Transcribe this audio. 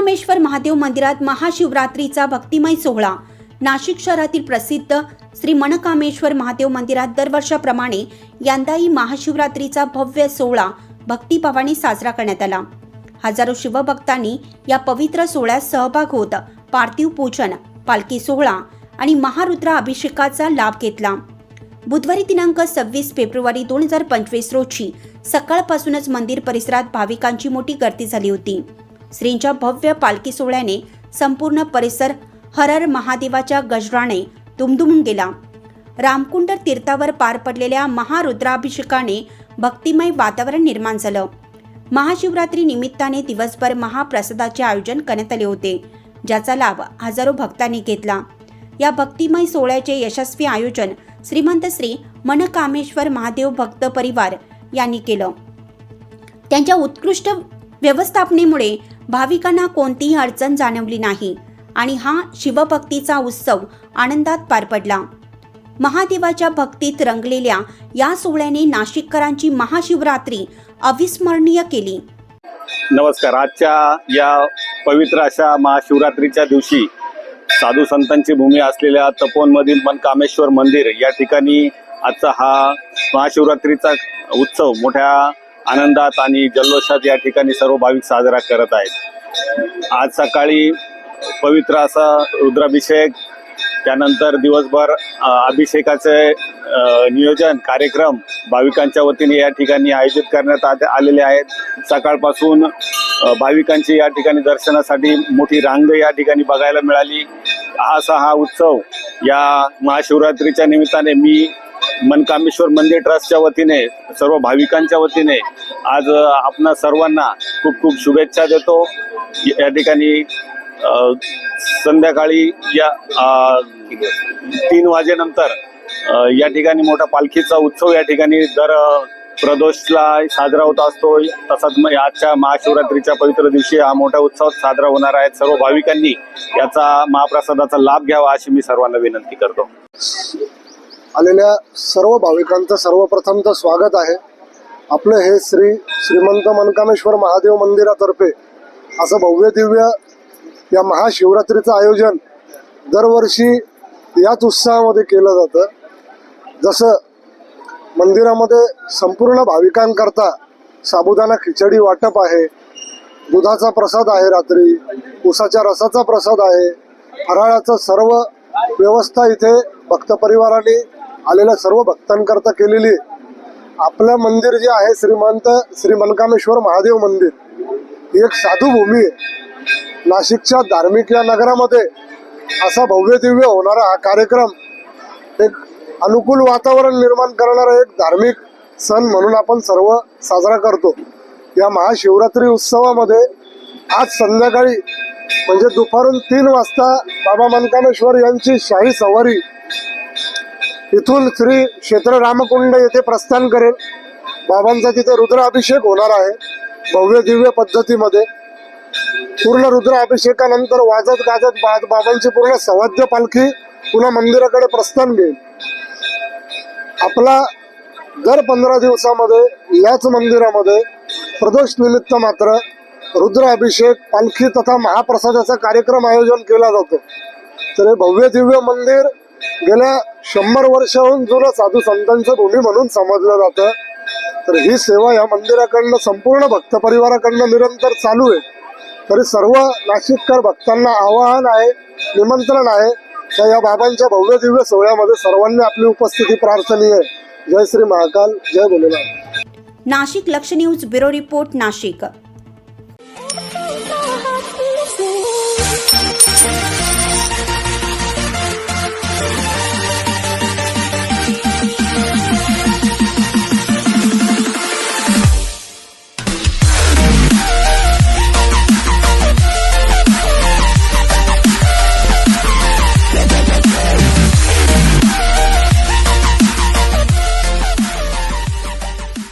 मनकामेश्वर महादेव मंदिरात महाशिवरात्रीचा भक्तिमय सोहळा. नाशिक शहरातील प्रसिद्ध श्री मनकामेश्वर महादेव मंदिरात दरवर्षाप्रमाणे यंदाही महाशिवरात्रीचा भव्य सोहळा भक्तिभावाने साजरा करण्यात आला. हजारो शिवभक्तांनी या पवित्र सोहळ्यात सहभाग होत पार्थिव पूजन पालखी सोहळा आणि महारुद्रा अभिषेकाचा लाभ घेतला. बुधवारी दिनांक सव्वीस फेब्रुवारी दोन हजार पंचवीस रोजी सकाळपासूनच मंदिर परिसरात भाविकांची मोठी गर्दी झाली होती. श्रींच्या भव्य पालखी सोहळ्याने संपूर्ण परिसर हरर महादेवाच्या गजराने दुमदुमून गेला. रामकुंड तीर्थावर पार पडलेल्या महारुद्राभिषेकाने भक्तिमय वातावरण निर्माण झालं. महाशिवरात्री निमित्ताने दिवसभर महाप्रसादाचे आयोजन करण्यात आले होते ज्याचा लाभ हजारो भक्तांनी घेतला. या भक्तिमय सोहळ्याचे यशस्वी आयोजन श्रीमंत श्री मनकामेश्वर महादेव भक्त परिवार यांनी केलं. त्यांच्या उत्कृष्ट व्यवस्थापनेमुळे भाविकांना कोणतीही अडचण जाणवली नाही आणि हा शिवभक्तीचा उत्सव आनंदात पार पडला. महादेवाच्या भक्तीत रंगलेल्या या सोहळ्याने नाशिककरांची महाशिवरात्री अविस्मरणीय केली. नमस्कार. आजच्या या पवित्र अशा महाशिवरात्रीच्या दिवशी साधू संतांची भूमी असलेल्या तपोवनमधील मनकामेश्वर मंदिर या ठिकाणी आजचा हा महाशिवरात्रीचा उत्सव मोठ्या आनंदात आणि जल्लोषात या ठिकाणी सर्व भाविक साजरा करत आहेत. आज सकाळी पवित्र असा रुद्राभिषेक त्यानंतर दिवसभर अभिषेकाचे नियोजन कार्यक्रम भाविकांच्या वतीने या ठिकाणी आयोजित करण्यात आलेले आहेत. सकाळपासून भाविकांची या ठिकाणी दर्शनासाठी मोठी रांग या ठिकाणी बघायला मिळाली. हा असा हा उत्सव या महाशिवरात्रीच्या निमित्ताने मी मनकामेश्वर मंदिर ट्रस्टच्या वतीने सर्व भाविकांच्या वतीने आज आपण आपणा सर्वांना खूप खूप शुभेच्छा देतो. या ठिकाणी संध्याकाळी या तीन वाजेनंतर या ठिकाणी मोठा पालखीचा उत्सव या ठिकाणी दर प्रदोषला साजरा होत असतो. तसाच मग आजच्या महाशिवरात्रीच्या पवित्र दिवशी हा मोठा उत्सव साजरा होणार आहे. सर्व भाविकांनी याचा महाप्रसादाचा लाभ घ्यावा अशी मी सर्वांना विनंती करतो. आलेल्या सर्व भाविकांचं सर्वप्रथमचं स्वागत आहे. आपलं हे श्री श्रीमंत मनकामेश्वर महादेव मंदिरातर्फे असं भव्य दिव्य या महाशिवरात्रीचं आयोजन दरवर्षी याच उत्साहामध्ये केलं जातं. जसं मंदिरामध्ये संपूर्ण भाविकांकरता साबुदाणा खिचडी वाटप आहे दुधाचा प्रसाद आहे रात्री उसाच्या रसाचा प्रसाद आहे फराळाचं सर्व व्यवस्था इथे भक्त परिवाराने आलेल्या सर्व भक्तांकरता केलेली आपलं मंदिर जे आहे श्रीमंत श्री मलकामेश्वर महादेव मंदिर ही एक साधूभूमी आहे. नाशिकच्या धार्मिक या नगरामध्ये असा भव्य दिव्य होणारा हा कार्यक्रम एक अनुकूल वातावरण निर्माण करणारा एक धार्मिक सण म्हणून आपण सर्व साजरा करतो. या महाशिवरात्री उत्सवामध्ये आज संध्याकाळी म्हणजे दुपारून तीन वाजता बाबा मनकामेश्वर यांची शाही सवारी इथून श्री क्षेत्र रामकुंड येथे प्रस्थान करेल. बाबांचा तिथे रुद्राभिषेक होणार आहे भव्य दिव्य पद्धतीमध्ये. पूर्ण रुद्राभिषेकानंतर वाजत गाजत बाबांची पूर्ण सवाद्य पालखी पुन्हा मंदिराकडे प्रस्थान घेईल. आपला दर पंधरा दिवसामध्ये याच मंदिरामध्ये प्रदोष निमित्त मात्र रुद्राभिषेक पालखी तथा महाप्रसादाचा कार्यक्रम आयोजन केला जातो. तर हे भव्य दिव्य मंदिर गेल्या शंभर वर्षाहून जुना साधू संतांचं भूमी म्हणून समजलं जातं. तर ही सेवा या मंदिराकडनं संपूर्ण भक्त परिवाराकडनं निरंतर चालू आहे. तरी सर्व नाशिककर भक्तांना आवाहन आहे निमंत्रण आहे तर या बाबांच्या भव्य दिव्य सोहळ्यामध्ये सर्वांनी आपली उपस्थिती प्रार्थनीय जय श्री महाकाल जय भोलेनाथ. नाशिक लक्ष न्यूज ब्युरो रिपोर्ट नाशिक.